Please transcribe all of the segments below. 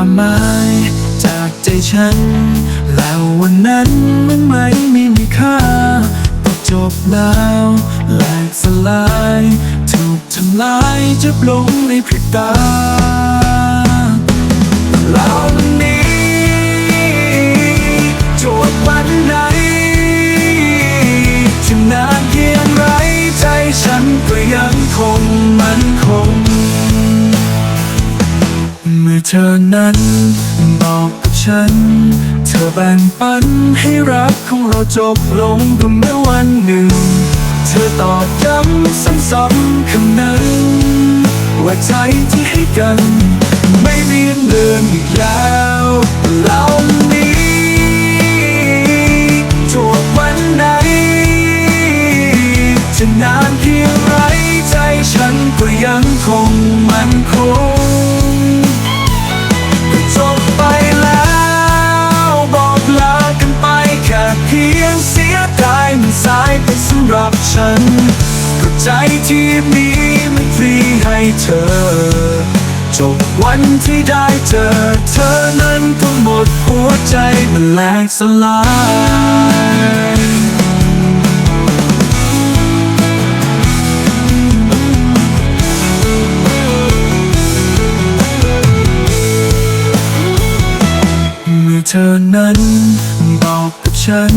ายจากใจฉัน แล้ววันนั้นมันไม่มีมีค่าก็จบแล้วแหลกสลาย ถูกทำลายจะลงในพริบตาแล้ววันนี้จบวันไหนจะนานเพียงไรใจฉันก็ยังคงมันคง มื่อเธอนั้นบอกกับฉัน เธอแบ่งปันให้รักของเราจบลงก็เมื่อวันหนึ่ง เธอตอบย้ำซ้ำๆคำนั้น ว่าใจที่ให้กัน ไม่มีเลือนอีกแล้วแล้วนี้จบวันไหนจะนานเพียงไรใจฉันก็ยังคงมันคง สำหรับฉันก็ใจที่มีมันฟรีให้เธอ จบวันที่ได้เจอ เธอนั้นก็หมดหัวใจมันแหลกสลายเมื่อเธอนั้นบอกกับฉัน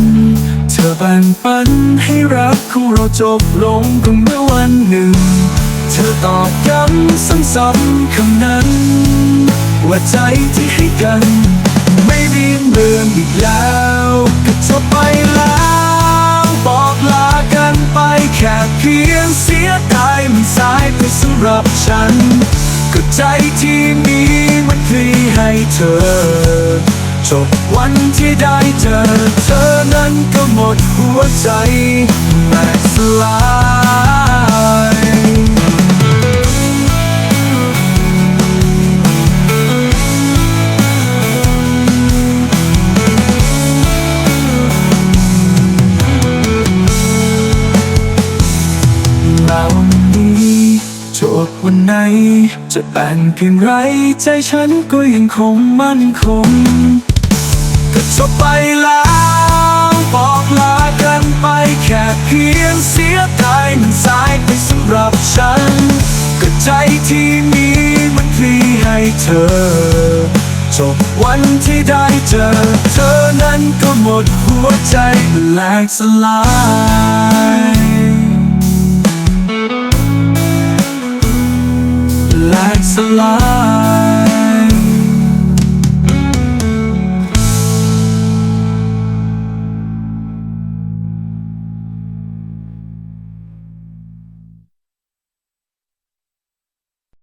เธอ บ่งปันให้รักของเราจบลงก็เมื่อวันหนึ่ง เธอตอบย้ำซ้ำๆคำนั้น ว่าใจที่ให้กัน ไม่มีเมืองอีกแล้วก็จบไปแล้วบอกลากันไปแค่เพียงเสียดายมันสายไปสำหรับฉัน ก็ใจที่มีมันฟรีให้เธอ จบวันที่ได้เจอเธอนั้นก็หมดหัวใจแตกสลายแล้วนี้จบวันไหน จะแบ่งเพียงไรใจฉันก็ยังคงมั่นคง ก็จบไปแล้วบอกลากันไปแค่เพียงเสียดายมันสายไปสำหรับฉัน ก็ใจที่มีมันฟรีให้เธอ จบวันที่ได้เจอ เธอนั้นก็หมดหัวใจมันแหลกสลายแหลกสลาย